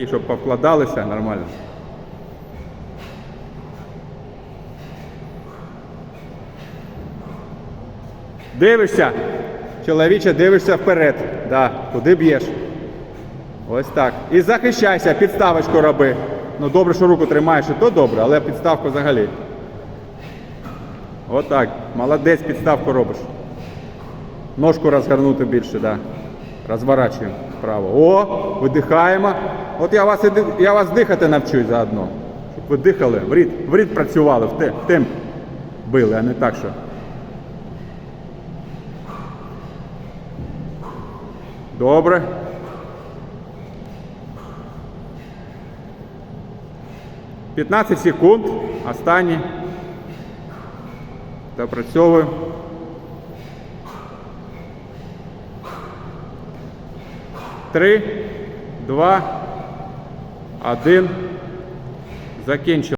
І щоб повкладалися нормально. Дивишся, чоловіче, дивишся вперед. Да. Куди б'єш? Ось так. І захищайся, підставочку роби. Ну добре, що руку тримаєш, і то добре, але підставку взагалі. Отак. Молодець, підставку робиш. Ножку розгорнути більше, да. Розворачуємо вправо. О, видихаємо. От я вас, я вас дихати навчу заодно. Щоб ви дихали, в рід, в рід працювали, в темп били, а не так, що. Добре. П'ятнадцять секунд. Останні. Допрацьовую. Три, два, один. Закінчили.